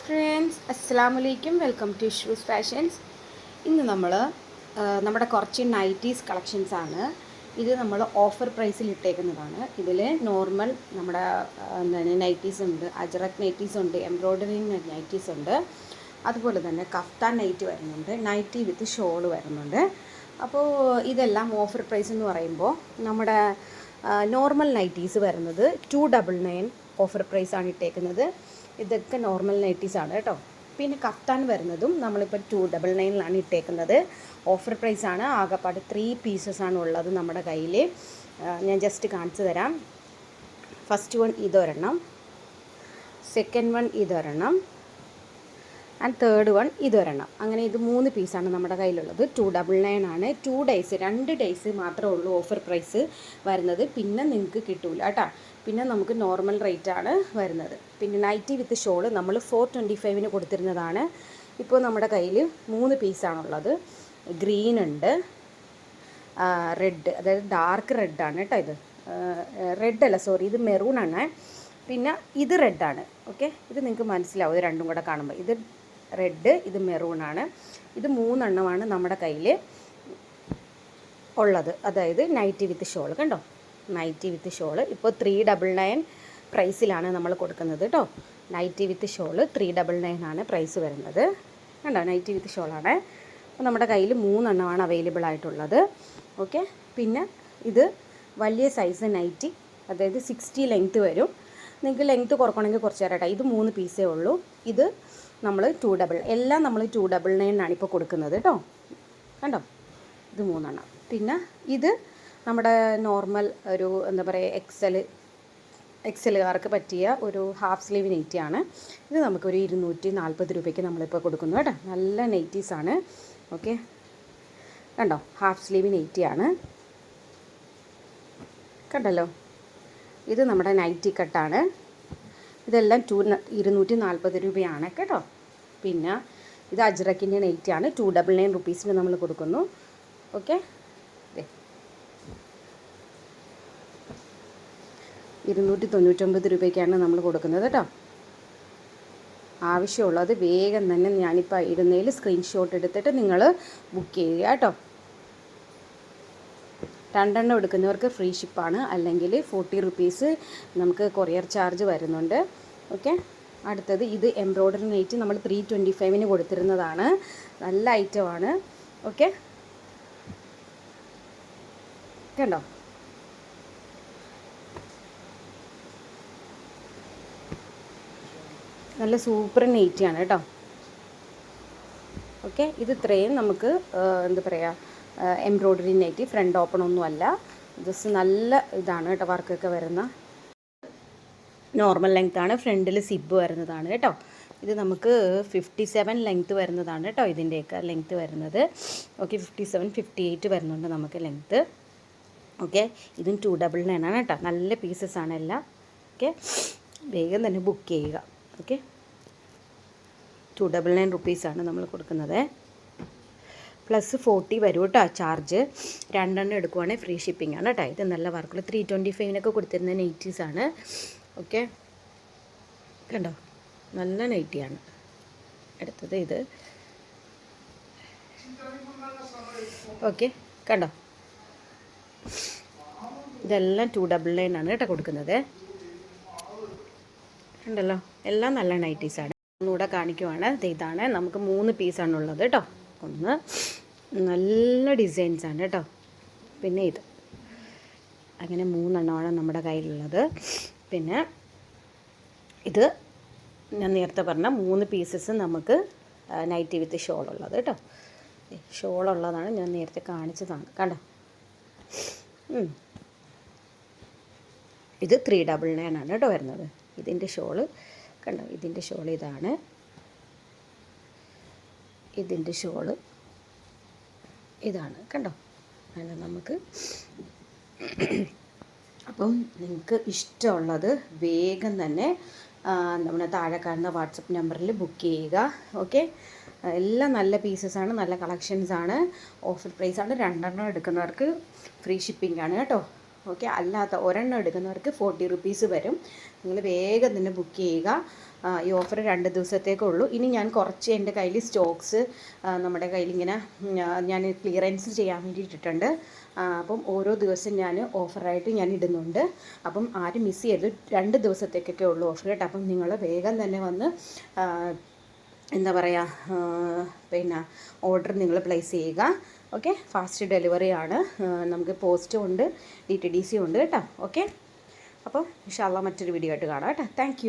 Friends അസ്സാം വലൈക്കും welcome to shoes fashions ഇന്ന് നമ്മൾ നമ്മുടെ കുറച്ച് നൈറ്റീസ് കളക്ഷൻസ് ആണ്. ഇത് നമ്മൾ ഓഫർ പ്രൈസിൽ ഇട്ടേക്കുന്നതാണ്. ഇതിൽ നോർമൽ നമ്മുടെ എന്താണ് നൈറ്റീസ് ഉണ്ട്. അജറക് നൈറ്റീസ് ഉണ്ട്. എംബ്രോയ്ഡറി നൈറ്റീസ് ഉണ്ട്. അതുപോലെ തന്നെ കഫ്താൻ നൈറ്റ് വരുന്നുണ്ട്. നൈറ്റി വിത്ത് ഷോൾ വരുന്നുണ്ട്. അപ്പോൾ ഇതെല്ലാം ഓഫർ പ്രൈസ് എന്ന് പറയുമ്പോൾ നമ്മുടെ നോർമൽ നൈറ്റീസ് വരുന്നത് ടു ഡബിൾ നയൻ ഓഫർ പ്രൈസാണ് ഇട്ടേക്കുന്നത്. ഇതൊക്കെ നോർമൽ നൈറ്റീസ് ആണ് കേട്ടോ. പിന്നെ കഫ്താൻ വരുന്നതും നമ്മളിപ്പോൾ ടു ഡബിൾ നയനിലാണ് ഇട്ടേക്കുന്നത്. ഓഫർ പ്രൈസ് ആണ്. ആകെപ്പാട് ത്രീ ആണ് ഉള്ളത് നമ്മുടെ കയ്യിൽ ഞാൻ ജസ്റ്റ് കാണിച്ചു തരാം. ഫസ്റ്റ് വൺ ഇതൊരെണ്ണം. സെക്കൻഡ് വൺ ഇതൊരെണ്ണം. ആൻഡ് തേർഡ് വൺ ഇതൊരെണ്ണം. അങ്ങനെ ഇത് മൂന്ന് പീസാണ് നമ്മുടെ കയ്യിലുള്ളത്. ടു ഡബിൾ നയൻ ആണ്. ടു ഡേയ്സ് രണ്ട് ഡേയ്സ് മാത്രമേ ഉള്ളൂ ഓഫർ പ്രൈസ് വരുന്നത്. പിന്നെ നിങ്ങൾക്ക് കിട്ടൂല കേട്ടോ പിന്നെ നമുക്ക് നോർമൽ റേറ്റ് ആണ് വരുന്നത്. പിന്നെ നൈറ്റി വിത്ത് ഷോൾ നമ്മൾ ഫോർ ട്വന്റി ഫൈവിന് കൊടുത്തിരുന്നതാണ്. ഇപ്പോൾ നമ്മുടെ കയ്യിൽ മൂന്ന് പീസാണുള്ളത് ഗ്രീൻ ഉണ്ട്. റെഡ് അതായത് ഡാർക്ക് റെഡാണ് കേട്ടോ ഇത്. റെഡ് അല്ല സോറി ഇത് മെറൂൺ ആണ്. പിന്നെ ഇത് റെഡാണ് ഓക്കെ ഇത് നിങ്ങൾക്ക് മനസ്സിലാവും. ഇത് രണ്ടും കൂടെ കാണുമ്പോൾ ഇത് റെഡ് ഇത് മെറൂൺ ആണ്. ഇത് മൂന്നെണ്ണമാണ് നമ്മുടെ കയ്യിൽ ഉള്ളത്. അതായത് നൈറ്റി വിത്ത് ഷോൾ കണ്ടോ? നൈറ്റി വിത്ത് ഷോൾ ഇപ്പോൾ ത്രീ ഡബിൾ നയൻ പ്രൈസിലാണ് നമ്മൾ കൊടുക്കുന്നത് കേട്ടോ nighty with shawl three double nine ആണ് പ്രൈസ് വരുന്നത്. കണ്ടോ? നൈറ്റി വിത്ത് ഷോളാണ് അപ്പോൾ നമ്മുടെ കയ്യിൽ മൂന്നെണ്ണമാണ് അവൈലബിൾ ആയിട്ടുള്ളത്. ഓക്കെ? പിന്നെ ഇത് വലിയ സൈസ് നൈറ്റി അതായത് സിക്സ്റ്റി ലെങ്ത്ത് വരും. നിങ്ങൾക്ക് ലെങ്ത്ത് കുറക്കണമെങ്കിൽ കുറച്ച് തരാം ഇത് മൂന്ന് പീസേ ഉള്ളൂ. ഇത് നമ്മൾ ടു ഡബിൾ എല്ലാം നമ്മൾ ടു ഡബിൾ നയനാണ് ഇപ്പോൾ കൊടുക്കുന്നത് കേട്ടോ. കണ്ടോ? ഇത് മൂന്നെണ്ണം. പിന്നെ ഇത് നമ്മുടെ നോർമൽ ഒരു എന്താ പറയുക എക്സൽ എക്സലുകാർക്ക് പറ്റിയ ഒരു ഹാഫ് സ്ലീവ് നെയ്റ്റിയാണ് ഇത് നമുക്കൊരു ഇരുന്നൂറ്റി നാൽപ്പത് രൂപയ്ക്ക് നമ്മളിപ്പോൾ കൊടുക്കുന്നു കേട്ടോ. നല്ല നെയ്റ്റീസാണ് ഓക്കെ കണ്ടോ? ഹാഫ് സ്ലീവ് നെയ്റ്റിയാണ് കണ്ടല്ലോ? ഇത് നമ്മുടെ നൈറ്റി കട്ടാണ് ഇതെല്ലാം ടു ഇരുന്നൂറ്റി നാൽപ്പത് രൂപയാണ് കേട്ടോ. പിന്നെ ഇത് അജ്രക്കിന്റെ നെയ്റ്റാണ് ടു ഡബിൾ നയൻ റുപ്പീസിന് നമ്മൾ കൊടുക്കുന്നു. ഓക്കെ? ഇരുന്നൂറ്റി തൊണ്ണൂറ്റൊമ്പത് രൂപയ്ക്കാണ് നമ്മൾ കൊടുക്കുന്നത് കേട്ടോ. ആവശ്യമുള്ളത് വേഗം തന്നെ ഞാനിപ്പോൾ ഇടുന്നതിൽ സ്ക്രീൻഷോട്ട് എടുത്തിട്ട് നിങ്ങൾ ബുക്ക് ചെയ്യുക കേട്ടോ. രണ്ടെണ്ണം എടുക്കുന്നവർക്ക് ഫ്രീ ഷിപ്പാണ്. അല്ലെങ്കിൽ ഫോർട്ടി റുപ്പീസ് നമുക്ക് കൊറിയർ ചാർജ് വരുന്നുണ്ട്. ഓക്കെ? അടുത്തത് ഇത് എംബ്രോയ്ഡറി നെയ്റ്റ് നമ്മൾ ത്രീ ട്വന്റി ഫൈവിന് കൊടുത്തിരുന്നതാണ്. നല്ല ഐറ്റമാണ് ഓക്കെ? കണ്ടോ? നല്ല സൂപ്പർ നെയ്റ്റിയാണ് കേട്ടോ. ഓക്കെ? ഇത് ഇത്രയും നമുക്ക് എന്താ പറയുക എംബ്രോയ്ഡറി നെറ്റി ഫ്രണ്ട് ഓപ്പൺ ഒന്നുമല്ല. ജസ്റ്റ് നല്ല ഇതാണ് കേട്ടോ വർക്കൊക്കെ വരുന്ന. നോർമൽ ലെങ്ത് ആണ്. ഫ്രണ്ടിൽ സിബ് വരുന്നതാണ് കേട്ടോ. ഇത് നമുക്ക് ഫിഫ്റ്റി സെവൻ ലെങ്ത്ത് വരുന്നതാണ് കേട്ടോ ഇതിന്റെയൊക്കെ ലെങ്ത്ത് വരുന്നത്. Okay fifty seven fifty eight വരുന്നുണ്ട് നമുക്ക് ലെങ്ത്ത് ഓക്കെ ഇതും ടു ഡബിൾ നയൻ ആണ് കേട്ടോ. നല്ല പീസസ് ആണ് എല്ലാം. ഓക്കെ വേഗം തന്നെ ബുക്ക് ചെയ്യുക. ഓക്കെ ടു ഡബിൾ നയൻ റുപ്പീസാണ് നമ്മൾ കൊടുക്കുന്നത്. പ്ലസ് ഫോർട്ടി വരും കേട്ടോ ചാർജ് രണ്ടെണ്ണം എടുക്കുവാണെങ്കിൽ ഫ്രീ ഷിപ്പിംഗ് ആണ് കേട്ടോ ഇത് നല്ല വർക്കുള്ള ത്രീ ട്വന്റി ഫൈവിനൊക്കെ കൊടുത്തിരുന്ന നൈറ്റീസ് ആണ്. ഓക്കെ കണ്ടോ? നല്ല നൈറ്റിയാണ് അടുത്തത് ഇത്. ഓക്കെ കണ്ടോ? ഇതെല്ലാം ടു ഡബിൾ നയൻ ആണ് കേട്ടോ കൊടുക്കുന്നത്. ഉണ്ടല്ലോ എല്ലാം നല്ല നൈറ്റീസാണ് ഒന്നുകൂടെ കാണിക്കുവാണ്. ഇതാണ്. നമുക്ക് മൂന്ന് പീസാണുള്ളത് കേട്ടോ ഒന്ന് നല്ല ഡിസൈൻസ് ആണ് കേട്ടോ. പിന്നെ ഇത്. അങ്ങനെ മൂന്നെണ്ണമാണ് നമ്മുടെ കയ്യിലുള്ളത്. പിന്നെ ഇത് ഞാൻ നേരത്തെ പറഞ്ഞ മൂന്ന് പീസസ് നമുക്ക് നൈറ്റി വിത്ത് ഷോൾ ഉള്ളത് കേട്ടോ. ഷോൾ ഉള്ളതാണ് ഞാൻ നേരത്തെ കാണിച്ചതാണ് കണ്ടോ. ഇത് ത്രീ ഡബിൾ നയൻ ആണ് കേട്ടോ വരുന്നത്. ഇതിന്റെ ഷോൾ കണ്ടോ? ഇതിന്റെ ഷോൾ ഇതാണ്. ഇതിന്റെ ഷോൾ ഇതാണ് കണ്ടോ? അങ്ങനെ നമുക്ക് അപ്പം നിങ്ങൾക്ക് ഇഷ്ടമുള്ളത് വേഗം തന്നെ നമ്മുടെ താഴെ കാണുന്ന വാട്സപ്പ് നമ്പറിൽ ബുക്ക് ചെയ്യുക. ഓക്കെ? എല്ലാം നല്ല പീസസ് ആണ് നല്ല കളക്ഷൻസാണ് ഓഫർ പ്രൈസാണ് രണ്ടെണ്ണം എടുക്കുന്നവർക്ക് ഫ്രീ ഷിപ്പിംഗ് ആണ് കേട്ടോ. ഓക്കെ അല്ലാത്ത ഒരെണ്ണം എടുക്കുന്നവർക്ക് ഫോർട്ടി റുപ്പീസ് വരും. നിങ്ങൾ വേഗം തന്നെ ബുക്ക് ചെയ്യുക. ഈ ഓഫർ രണ്ട് ദിവസത്തേക്കേ ഉള്ളൂ. ഇനി ഞാൻ കുറച്ച് എന്റെ കയ്യിൽ സ്റ്റോക്സ് നമ്മുടെ കയ്യിൽ ഇങ്ങനെ ഞാൻ ക്ലിയറൻസ് ചെയ്യാൻ വേണ്ടിയിട്ടിട്ടുണ്ട് അപ്പം ഓരോ ദിവസം ഞാൻ ഓഫറായിട്ട് ഞാൻ ഇടുന്നുണ്ട്. അപ്പം ആരും മിസ് ചെയ്യരുത്. രണ്ട് ദിവസത്തേക്കൊക്കെ ഉള്ളൂ ഓഫർ കേട്ടോ. അപ്പം നിങ്ങൾ വേഗം തന്നെ വന്ന് എന്താ പറയുക പിന്നെ ഓർഡർ നിങ്ങൾ പ്ലേസ് ചെയ്യുക. ഓക്കെ ഫാസ്റ്റ് ഡെലിവറി ആണ്. നമുക്ക് പോസ്റ്റും ഉണ്ട് ഡി ടി ഡി സി ഉണ്ട് കേട്ടോ. ഓക്കെ അപ്പോൾ ഇൻഷാല്ല മറ്റൊരു വീഡിയോ ആയിട്ട് കാണാം കേട്ടോ. താങ്ക്